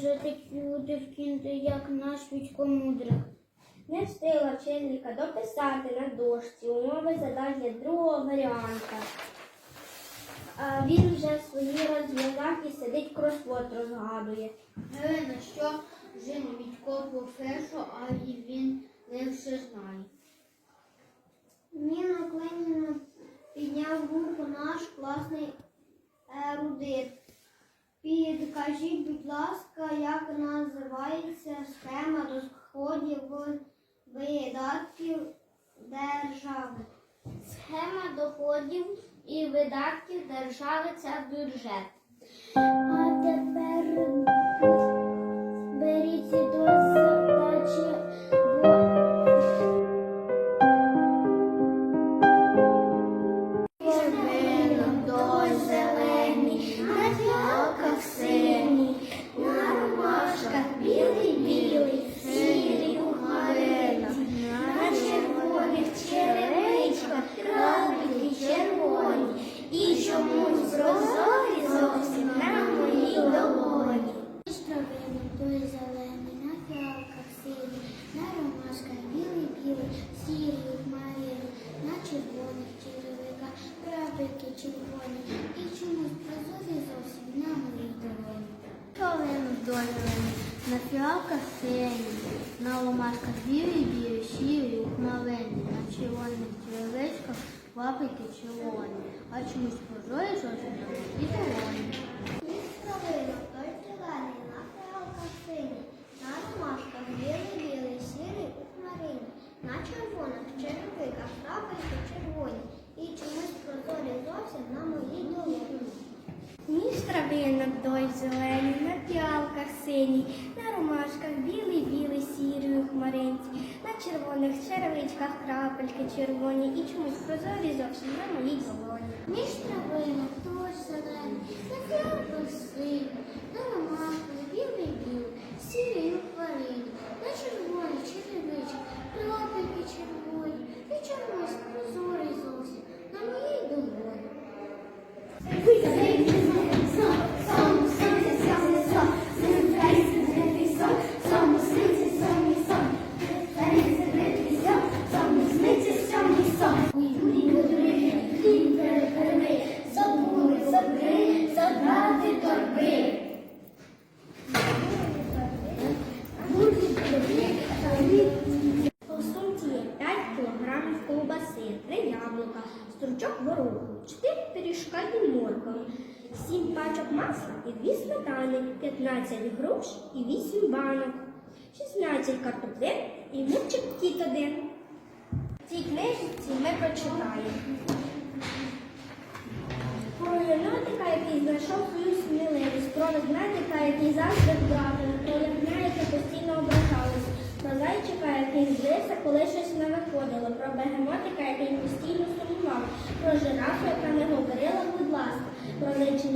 жити люди вкинути, як наш Вітько мудрик. Не встигла вчителька дописати на дошці умови задач для другого варіанта. А він вже свої розв'язав і сидить кросворд розгадує. Гелена, що вже не Вітько професор, а і він не все знає. Підкажіть, будь ласка, як називається схема доходів видатків держави? Схема доходів і видатків держави це бюджет. А тепер крабики червоні, і чомусь прозорі зовсім на моїй долоні. Калину долини, на фіалках сині, на ломашках білі, білі, сірі, ухмалені, на червоних черевичках лапики червоні, а чомусь прозорі зовсім на моїй долоні. Травинок той зелений, на фіалках синій, на ромашках білий, білий, сірий у хмарині, на червоних черевиках крапельки червоні, і чомусь зовсім на моїй долоні. Ніж травинок той зелений, на піалках синій, на ромашках білий, білий, сірий у хмаринці, на червоних черевичках крапельки червоні і чомусь прозорі зовсім на моїй долоні. Ніж травинок той зелений, на піалках синій, на ромашках білий, білий, сірий гороху, 4 пиріжка і моркви, 7 пачок масла і 2 сметани, 15 груш і 8 банок, 16 картоплин і мурчик кіт один. В цій книжці ми прочитаємо. Про єнотика, який знайшов свою сміливість, про ведмедика, який завжди вдратив, про ягня, яке постійно ображалось, про зайчика, який злився, коли щось не виходило, про бегемотика, який постійно сумував, про жирафу, яка не говорила, будь ласка, про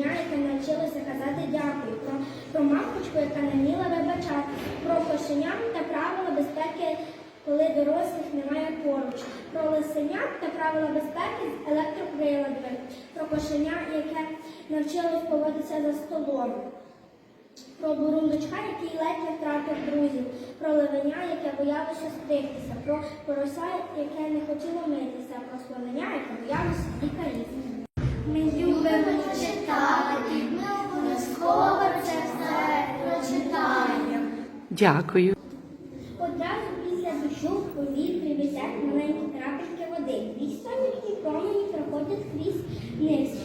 зайчиня, яке навчилося казати дякую, про, про мавпочку, яка не вміла вибачати, про кошеня та правила безпеки. Коли дорослих немає поруч, про лисеня та правила безпеки з електроприладами, про кошеня, яке навчилось поводитися за столом, про бурундучка, який ледь втратив друзів, про левеня, яке боялося стригтися, про порося, яке не хотіло митися, про слонення, яке боялося лікарів. Ми любимо Дякую. Одразу після дощу в висять маленькі крапельки води. Сонячні промені проходять крізь. Слови